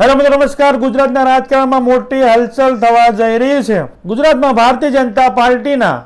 Hello મિત્રો, નમસ્કાર. ગુજરાતના રાજકારણમાં મોટી હલચલ થવા જઈ રહી છે. ગુજરાતમાં ભારતીય જનતા પાર્ટીના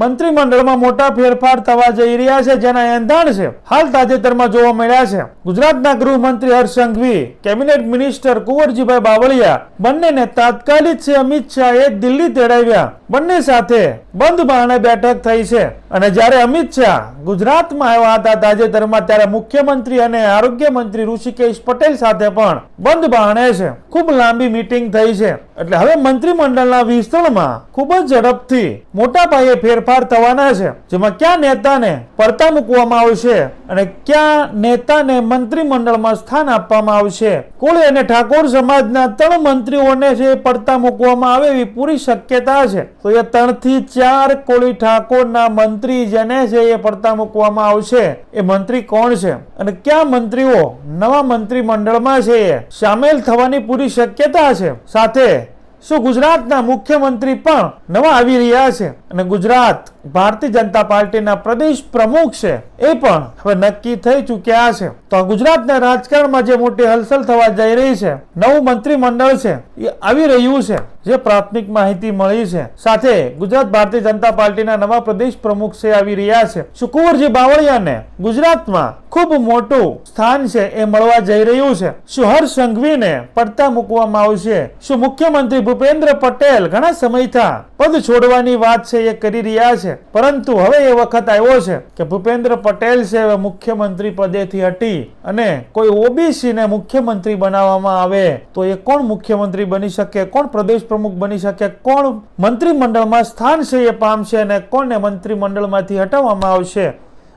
મંત્રીમંડળમાં મોટા ફેરફાર થવા જઈ રહ્યા છે, જેના એંધાણ છે. હાલ તાજેતરમાં જોવા મળ્યા છે. ગુજરાતના ગૃહમંત્રી હર્ષ સંઘવી કેબિનેટ મિનિસ્ટર કુંવરજીભાઈ બાવળિયા બંનેને તાત્કાલિક છે અમિત શાહે દિલ્હી તેડાવ્યા. બંને સાથે બંધ બારણે બેઠક થઈ છે. અને જ્યારે અમિત શાહ ગુજરાતમાં આવ્યા હતા તાજેતરમાં, ત્યારે મુખ્યમંત્રી અને આરોગ્ય મંત્રી ઋષિકેશ પટેલ સાથે પણ બંધ બારણે છે. ખૂબ લાંબી મીટિંગ થઈ છે. એટલે હવે મંત્રીમંડળના વિસ્તરણમાં ખૂબ જ ઝડપથી મોટા પાયે ફેરફાર થવાના છે, જેમાં ક્યાં નેતાને પડતા મૂકવામાં આવશે અને ક્યાં નેતાને મંત્રીમંડળમાં સ્થાન આપવામાં આવશે? કોળી અને ઠાકોર સમાજના ત્રણ મંત્રીઓને છે પડતા મૂકવામાં આવે એવી પૂરી શક્યતા છે. તો એ ત્રણથી ચાર કોળી ઠાકોરના મંત્રી જેને છે એ પડતા મૂકવામાં આવશે, એ મંત્રી કોણ છે? અને કયા મંત્રીઓ નવા મંત્રીમંડળમાં છે એ? સામેલ થવાની પૂરી શક્યતા છે. સાથે શું ગુજરાતના મુખ્યમંત્રી પણ નવા આવી રહ્યા છે? અને ગુજરાત ભારતીય જનતા પાર્ટીના પ્રદેશ પ્રમુખ છે એ પણ હવે નક્કી થઈ ચૂક્યા છે. તો ગુજરાતના રાજકારણમાં જે મોટી હલચલ થવા જઈ રહી છે, નવું મંત્રીમંડળ છે, એ આવી રહ્યું છે. જે પ્રાથમિક માહિતી મળી છે. સાથે ગુજરાત ભારતીય જનતા પાર્ટીના નવા પ્રદેશ પ્રમુખ છે આવી રહ્યા છે. સુકુવરજી બાવળિયાને ગુજરાતમાં ખૂબ મોટું સ્થાન છે એ મળવા જઈ રહ્યું છે. શું હર્ષ સંઘવીને પડતા મૂકવામાં આવશે. શું મુખ્યમંત્રી ભૂપેન્દ્ર પટેલ ઘણા સમયથી પદ છોડવાની વાત છે એ કરી રહ્યા છે. પરંતુ હવે એ વખત આવ્યો છે કે ભૂપેન્દ્ર પટેલ છે હવે મુખ્યમંત્રી પદેથી હટી અને કોઈ ઓબીસીને મુખ્યમંત્રી બનાવવામાં આવે તો એ કોણ મુખ્યમંત્રી બની શકે? કોણ પ્રદેશ પ્રમુખ બની શકે. કોણ મંત્રીમંડળમાં સ્થાન છે એ પામશે અને કોણને મંત્રીમંડળમાંથી હટાવવામાં આવશે?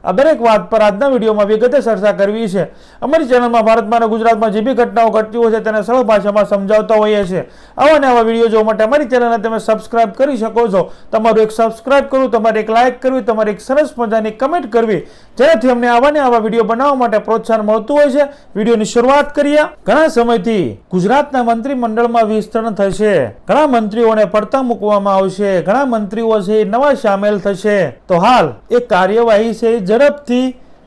આ દરેક વાત પર આજના વિડીયોમાં વિગતે ચર્ચા કરવી છે. અમારી ચેનલમાં ભારતમાં અને ગુજરાતમાં જે બી ઘટનાઓ ઘટતી હોય છે તેને સરળ ભાષામાં સમજાવતા હોઈએ છીએ. આવા ને આવા વીડિયો જોવા માટે અમારી ચેનલને તમે સબસ્ક્રાઇબ કરી શકો છો. તમારું એક સબસ્ક્રાઇબ કરવું, તમારે એક લાઇક કરવી, તમારે એક સરસ મજાની કમેન્ટ કરવી. જેનાથી અમને આવા ને આવા વીડિયો બનાવવા માટે પ્રોત્સાહન મળતું હોય છે. વિડીયોની શરૂઆત કરીએ. ઘણા સમયથી ગુજરાતના મંત્રીમંડળમાં વિસ્તરણ થશે. ઘણા મંત્રીઓને પડતા મૂકવામાં આવશે. ઘણા મંત્રીઓ છે નવા સામેલ થશે. તો હાલ એ કાર્યવાહી છે ઝડપથી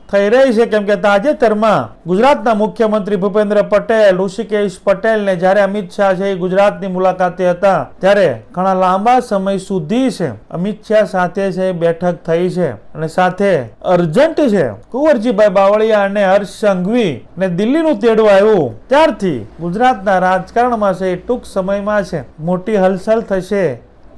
થઈ રહી છે, કેમ કે તાજેતરમાં ગુજરાતના મુખ્યમંત્રી ભૂપેન્દ્ર પટેલ, ઋષિકેશ પટેલને જ્યારે અમિત શાહ છે એ ગુજરાતની મુલાકાતે હતા, ત્યારે ઘણા લાંબા સમય સુધી છે, અમિત શાહ સાથે છે બેઠક થઈ છે અને સાથે અર્જન્ટ છે, કુંવરજીભાઈ બાવળિયા અને હર્ષ સંઘવી ને દિલ્હીનું તેડવું આવ્યું. ત્યારથી ગુજરાતના રાજકારણમાં છે ટૂંક સમયમાં છે, મોટી હલચલ થશે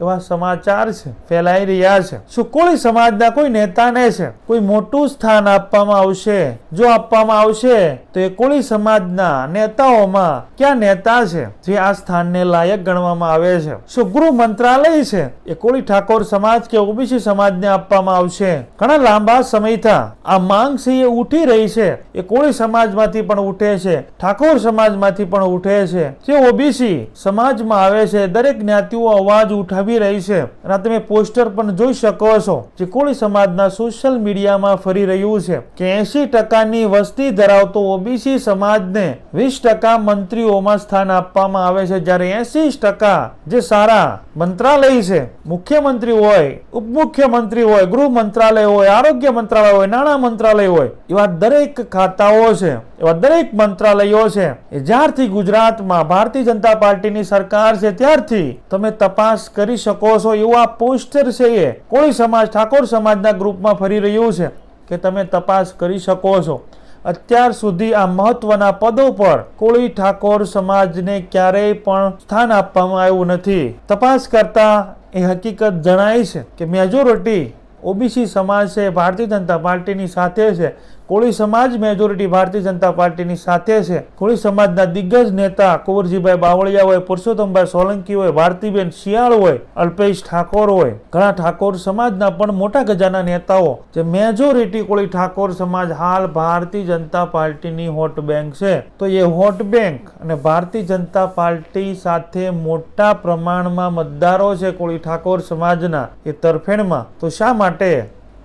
એવા સમાચાર છે, ફેલાઈ રહ્યા છે. સુકોળી સમાજના કોઈ નેતાને છે, કોઈ મોટું સ્થાન આપવામાં આવશે? જો આપવામાં આવશે, તો એ કોળી સમાજના નેતાઓમાં ક્યાં નેતા છે, જે આ સ્થાનને લાયક ગણવામાં આવે છે? શું મંત્રાલય છે, એ ઠાકોર સમાજ કે ઓબીસી સમાજને આપવામાં આવશે? ઘણા લાંબા સમયથી આ માંગ છે એ ઉઠી રહી છે. એ કોળી સમાજમાંથી પણ ઉઠે છે, ઠાકોર સમાજમાંથી પણ ઉઠે છે. જે ઓબીસી સમાજમાં આવે છે, દરેક જ્ઞાતિઓ અવાજ ઉઠાવી આવી રહી છે અને તમે પોસ્ટર પણ જોઈ શકો છો જે કોળી સમાજના સોશિયલ મીડિયામાં ફરી રહ્યું છે કે એસી ટકાની વસ્તી ધરાવતો ઓબીસી સમાજને વીસ ટકા મંત્રીઓમાં સ્થાન આપવામાં આવે છે. જ્યારે એસી ટકા જે સારા મંત્રાલય છે, મુખ્યમંત્રી હોય, ઉપમુખ્યમંત્રી હોય, ગૃહ મંત્રાલય હોય, આરોગ્ય મંત્રાલય હોય, નાણાં મંત્રાલય હોય, એવા દરેક ખાતાઓ છે, એવા દરેક મંત્રાલયો છે જ્યારથી ગુજરાતમાં ભારતીય જનતા પાર્ટીની સરકાર છે, ત્યારથી તમે તપાસ કરી શકો છો એવું આ પોસ્ટર છે એ. કોળી સમાજ, ઠાકોર સમાજના ગ્રુપમાં ફરી રહ્યું છે કે તમે તપાસ કરી શકો છો. અત્યાર સુધી આ મહત્વના પદો પર કોળી ઠાકોર સમાજને ક્યારેય પણ સ્થાન આપવામાં આવ્યું નથી. તપાસ કરતા એ હકીકત જણાય છે કે મેજોરિટી ઓબીસી સમાજ છે, ભારતીય જનતા પાર્ટીની સાથે છે. કોળી સમાજ મેજોરિટી ભારતીય જનતા પાર્ટીની સાથે છે. કોળી સમાજના દિગ્ગજ નેતા કુંવરજીભાઈ બાવળિયા હોય, પુરુષોત્તમભાઈ સોલંકી હોય, ભારતીબેન શિયાળ હોય, અલ્પેશ ઠાકોર હોય. ઘણા ઠાકોર સમાજના પણ મોટા ગજાના નેતાઓ જે મેજોરિટી કોળી ઠાકોર સમાજ હાલ ભારતીય જનતા પાર્ટીની હોટ બેંક છે. તો એ હોટ બેંક અને ભારતીય જનતા પાર્ટી સાથે મોટા પ્રમાણમાં મતદારો છે કોળી ઠાકોર સમાજના એ તરફેણમાં. તો શા માટે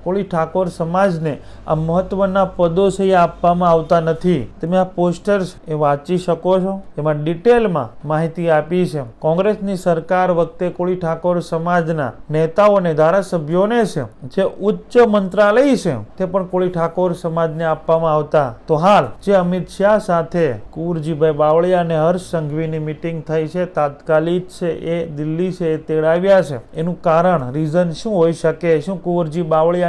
કોળી ઠાકોર સમાજને આ મહત્વના પદો છે એ આપવામાં આવતા નથી. તમે આ પોસ્ટર્સ એ વાંચી શકો છો. એમાં ડિટેલમાં માહિતી આપી છે. કોંગ્રેસની સરકાર વખતે કોળી ઠાકોર સમાજના નેતાઓ અને ધારાસભ્યોને છે, જે ઉચ્ચ મંત્રાલય છે, તે પણ કોળી ઠાકોર સમાજને આપવામાં આવતા. તો હાલ, જે અમિત શાહ સાથે કુરજીભાઈ બાવળિયા અને હર્ષ સંઘવીની મિટિંગ થઈ છે, તાત્કાલિક છે એ દિલ્હી છે એ તેડાવ્યા છે. એનું કારણ, રીઝન શું હોઈ શકે? શું કુંવરજી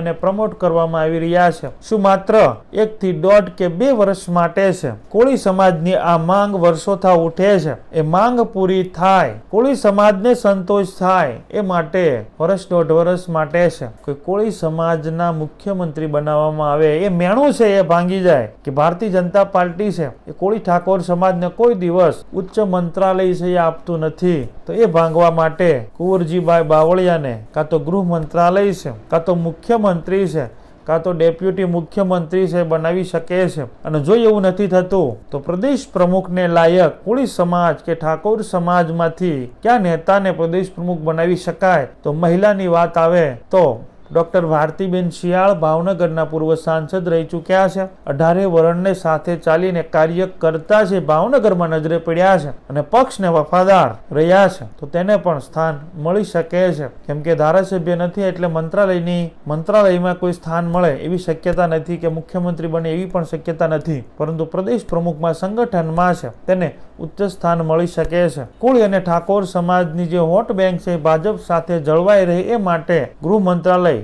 બાવળિયાને પ્રમોટ કરવામાં આવી રહ્યા છે. શું માત્ર એક થી દોઢ કે બે વર્ષ માટે છે? કોળી સમાજની આ માંગ વર્ષોથી ઉઠે છે. એ માંગ પૂરી થાય. કોળી સમાજને સંતોષ થાય એ માટે વર્ષ દોઢ વર્ષ માટે છે કોઈ કોળી સમાજના મુખ્યમંત્રી બનાવવામાં આવે. એ મેણું છે, એ ભાંગી જાય કે ભારતીય જનતા પાર્ટી છે. એ કોળી ઠાકોર સમાજને કોઈ દિવસ ઉચ્ચ મંત્રાલય છે એ આપતું નથી. તો એ ભાંગવા માટે કુંવરજીભાઈ બાવળિયાને કાં તો ગૃહ મંત્રાલય છે, કાં તો મુખ્યમંત્રી છે, કાં તો ડેપ્યુટી મુખ્યમંત્રી છે, બનાવી શકે છે. અને જો એવું નથી થતું, તો પ્રદેશ પ્રમુખને લાયક કોળી સમાજ કે ઠાકોર સમાજમાંથી ક્યાં નેતાને પ્રદેશ પ્રમુખ બનાવી શકાય? તો મહિલાની વાત આવે તો ડોક્ટર ભારતીબેન શિયાળ ભાવનગરના પૂર્વ સાંસદ રહી ચૂક્યા છે. અઢારે વરણને સાથે ચાલીને કાર્ય કરતા છે ભાવનગરમાં નજરે પડ્યા છે અને પક્ષને વફાદાર રહ્યા છે, તો તેને પણ સ્થાન મળી શકે છે. કેમ કે ધારાસભ્ય નથી એટલે મંત્રાલયની, મંત્રાલયમાં કોઈ સ્થાન મળે એવી શક્યતા નથી કે મુખ્યમંત્રી બને એવી પણ શક્યતા નથી. પરંતુ પ્રદેશ પ્રમુખમાં સંગઠનમાં છે, તેને ઉચ્ચ સ્થાન મળી શકે છે. કોળી અને ઠાકોર સમાજની જે હોટ બેંક છે ભાજપ સાથે જળવાઈ રહે એ માટે ગૃહ મંત્રાલય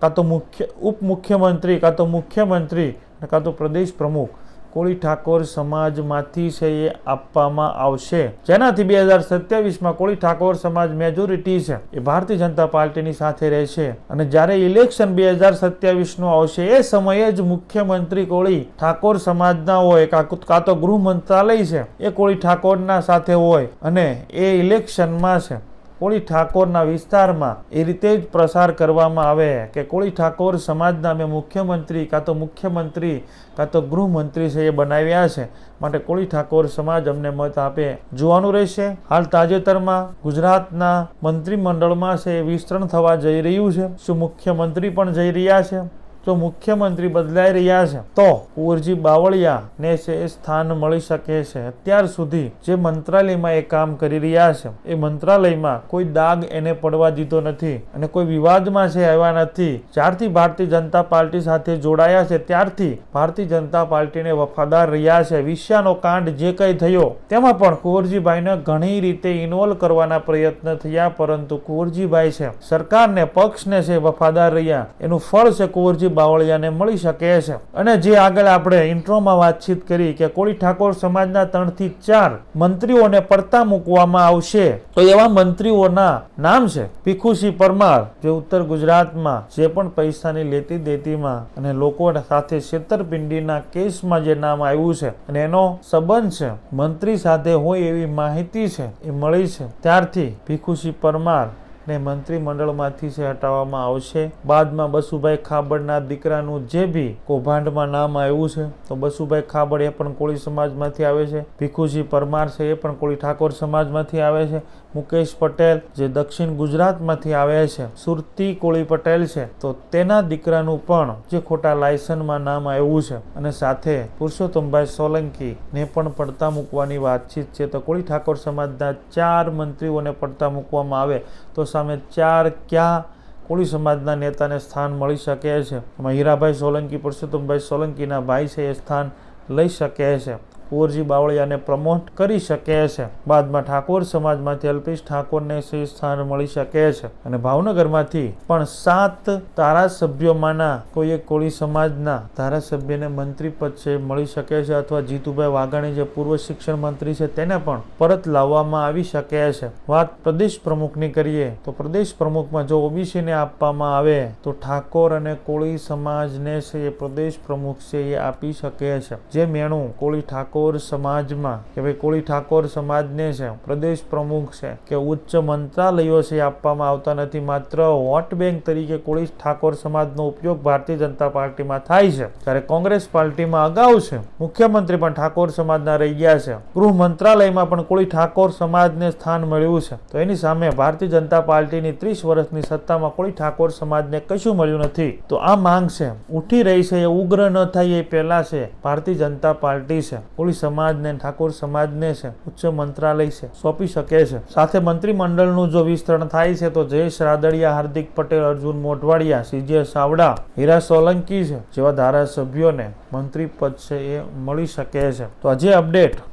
કાં તો મુખ્ય, ઉપમુખ્યમંત્રી, કાં તો મુખ્યમંત્રી કાં તો પ્રદેશ પ્રમુખ, કોળી ઠાકોર સમાજમાંથી છે એ આપવામાં આવશે. જેનાથી બે હજાર સત્યાવીસમાં કોળી ઠાકોર સમાજ મેજોરિટી છે. એ ભારતીય જનતા પાર્ટીની સાથે રહેશે. અને જ્યારે ઇલેક્શન બે હજાર સત્યાવીસનું આવશે, એ સમયે જ મુખ્યમંત્રી કોળી ઠાકોર સમાજના હોય, કાં તો ગૃહ મંત્રાલય છે, એ કોળી ઠાકોરના સાથે હોય અને એ ઇલેક્શનમાં છે. કોળી ઠાકોરના વિસ્તારમાં એ રીતે જ પ્રસાર કરવામાં આવે કે કોળી ઠાકોર સમાજના અમે મુખ્યમંત્રી કાં તો મુખ્યમંત્રી કાં તો ગૃહમંત્રી છે એ બનાવ્યા છે. માટે કોળી ઠાકોર સમાજ અમને મત આપે. જોવાનું રહેશે. હાલ તાજેતરમાં ગુજરાતના મંત્રીમંડળમાં છે એ વિસ્તરણ થવા જઈ રહ્યું છે. શું મુખ્યમંત્રી પણ જઈ રહ્યા છે? જો મુખ્યમંત્રી બદલાઈ રહ્યા છે. તો કુંવરજી બાવળિયા ને છે એ સ્થાન મળી શકે છે. અત્યાર સુધી જે મંત્રાલયમાં એ કામ કરી રહ્યા છે, એ મંત્રાલયમાં કોઈ દાગ એને પડવા દીધો નથી અને કોઈ વિવાદમાં છે આવ્યા નથી. જ્યારથી ભારતીય જનતા પાર્ટી સાથે જોડાયા છે, ત્યારથી ભારતીય જનતા પાર્ટીને વફાદાર રહ્યા છે. વિશ્યાનો કાંડ જે કંઈ થયો, તેમાં પણ કુંવરજીભાઈને ઘણી રીતે ઇન્વોલ્વ કરવાના પ્રયત્ન થયા, પરંતુ કુંવરજીભાઈ છે, સરકારને, પક્ષને છે વફાદાર રહ્યા. એનું ફળ છે કુંવરજી બાવળિયાને મળી શકે છે. અને જે આગળ આપણે ઇન્ટ્રોમાં વાતચીત કરી કે કોળી ઠાકોર સમાજના ત્રણથી ચાર મંત્રીઓને પડતા મૂકવામાં આવશે. તો એવા મંત્રીઓના નામ છે. ભીખુસિંહ પરમાર, જે ઉત્તર ગુજરાતમાં જે પણ પૈસાની લેતી દેતીમાં અને લોકો સાથે છેતરપિંડીના કેસમાં જે નામ આવ્યું છે અને એનો સંબંધ છે, મંત્રી સાથે હોય એવી માહિતી છે, એ મળી છે. ત્યારથી ભીખુસિંહ પરમાર ને મંત્રીમંડળમાંથી છે હટાવવામાં આવશે. બાદમાં બસુભાઈ ખાબડના દીકરાનું જે બી કૌભાંડમાં નામ આવ્યું છે, તો બસુભાઈ ખાબડ એ પણ કોળી સમાજમાંથી આવે છે. ભીખુજી પરમાર છે એ પણ કોળી ઠાકોર સમાજમાંથી આવે છે. મુકેશ પટેલ, જે દક્ષિણ ગુજરાતમાંથી આવે છે, સુરતી કોળી પટેલ છે. તો તેના દીકરાનું પણ જે ખોટા લાયસન્સમાં નામ આવ્યું છે અને સાથે પુરુષોત્તમભાઈ સોલંકી ને પણ પડતા મૂકવાની વાતચીત છે, તો કોળી ઠાકોર સમાજના ચાર મંત્રીઓને પડતા મૂકવામાં આવે, તો સામે ચાર ક્યાં કોળી સમાજના નેતાને સ્થાન મળી શકે છે? એમાં હીરાભાઈ સોલંકી, પુરુષોત્તમભાઈ સોલંકીના ભાઈ છે, એ સ્થાન લઈ શકે છે. કુંવરજી બાવળિયાને પ્રમોટ કરી શકે છે. બાદમાં ઠાકોર સમાજમાંથી અલ્પેશ ઠાકોરને સ્થાન મળી શકે છે. અને ભાવનગરમાંથી પણ સાત ધારાસભ્યોમાંના કોઈ એક કોળી સમાજના ધારાસભ્યને મંત્રી પદ છે, મળી શકે છે અથવા જીતુભાઈ વાઘાણી જે પૂર્વ શિક્ષણ મંત્રી છે તેને પણ પરત લાવવામાં આવી શકે છે. વાત પ્રદેશ પ્રમુખની કરીએ તો પ્રદેશ પ્રમુખમાં જો ઓબીસીને આપવામાં આવે તો ઠાકોર અને કોળી સમાજને છે એ પ્રદેશ પ્રમુખ છે એ આપી શકે છે. જે મેણું કોળી ઠાકોર ઠાકોર સમાજમાં, કે ભાઈ કોળી ઠાકોર સમાજને છે, પ્રદેશ પ્રમુખ છે, કે ઉચ્ચ મંત્રાલયો છે આપવામાં આવતા નથી, માત્ર વોટ બેંક તરીકે કોળી ઠાકોર સમાજનો ઉપયોગ ભારતીય જનતા પાર્ટીમાં થાય છે. જ્યારે કોંગ્રેસ પાર્ટીમાં અગાઉ છે, મુખ્યમંત્રી પણ ઠાકોર સમાજના રહી ગયા છે. ગૃહ મંત્રાલયમાં પણ કોળી ઠાકોર સમાજને સ્થાન મળ્યું છે. તો એની સામે ભારતીય જનતા પાર્ટીની ત્રીસ વર્ષની સત્તામાં કોળી ઠાકોર સમાજને કશું મળ્યું નથી. તો આ માંગ છે, ઉઠી રહી છે એ ઉગ્ર ન થાય એ પહેલા છે, ભારતીય જનતા પાર્ટી છે. કોળી સમાજને ઠાકોર સમાજને છે, ઉચ્ચ મંત્રાલય છે, સોંપી શકે છે. સાથે મંત્રીમંડળનું જો વિસ્તરણ થાય છે, તો જયેશ રાદડિયા, હાર્દિક પટેલ, અર્જુન મોઢવાડિયા, સીજે સાવડા, હીરા સોલંકી છે જેવા ધારાસભ્યોને મંત્રી પદ છે એ મળી શકે છે. તો આજે અપડેટ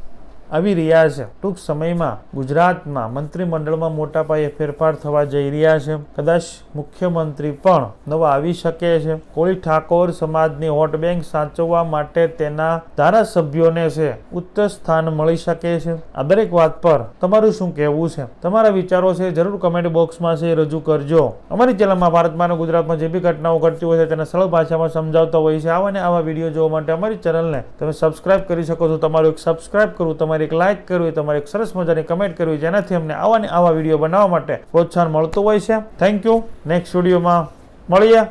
આવી રહ્યા છે. ટૂંક સમયમાં ગુજરાતમાં મંત્રીમંડળમાં મોટા પાયે ફેરફાર થવા જઈ રહ્યા છે. કદાચ મુખ્યમંત્રી પણ નવા આવી શકે છે. કોળી ઠાકોર સમાજની વોટ બેંક સાચવવા માટે તેના ધારાસભ્યોને છે, ઉચ્ચ સ્થાન મળી શકે છે. આ દરેક વાત પર તમારું શું કહેવું છે? તમારા વિચારો છે, જરૂર કમેન્ટ બોક્સમાં છે, રજૂ કરજો. અમારી ચેનલમાં ભારતમાં અને ગુજરાતમાં જે બી ઘટનાઓ ઘટતી હોય છે, તેને સરળ ભાષામાં સમજાવતા હોય છે આવા ને આવા વીડિયો જોવા માટે અમારી ચેનલને તમે સબસ્ક્રાઇબ કરી શકો છો. તમારું એક સબસ્ક્રાઇબ કરવું તમારી એક લાઇક કરવી તમારે એક સરસ મજાની કમેન્ટ કરવી જેનાથી અમને આવા ને આવા વીડિયો બનાવવા માટે પ્રોત્સાહન મળતું હોય છે. થેન્ક યુ નેક્સ્ટ વિડીયોમાં મળીએ.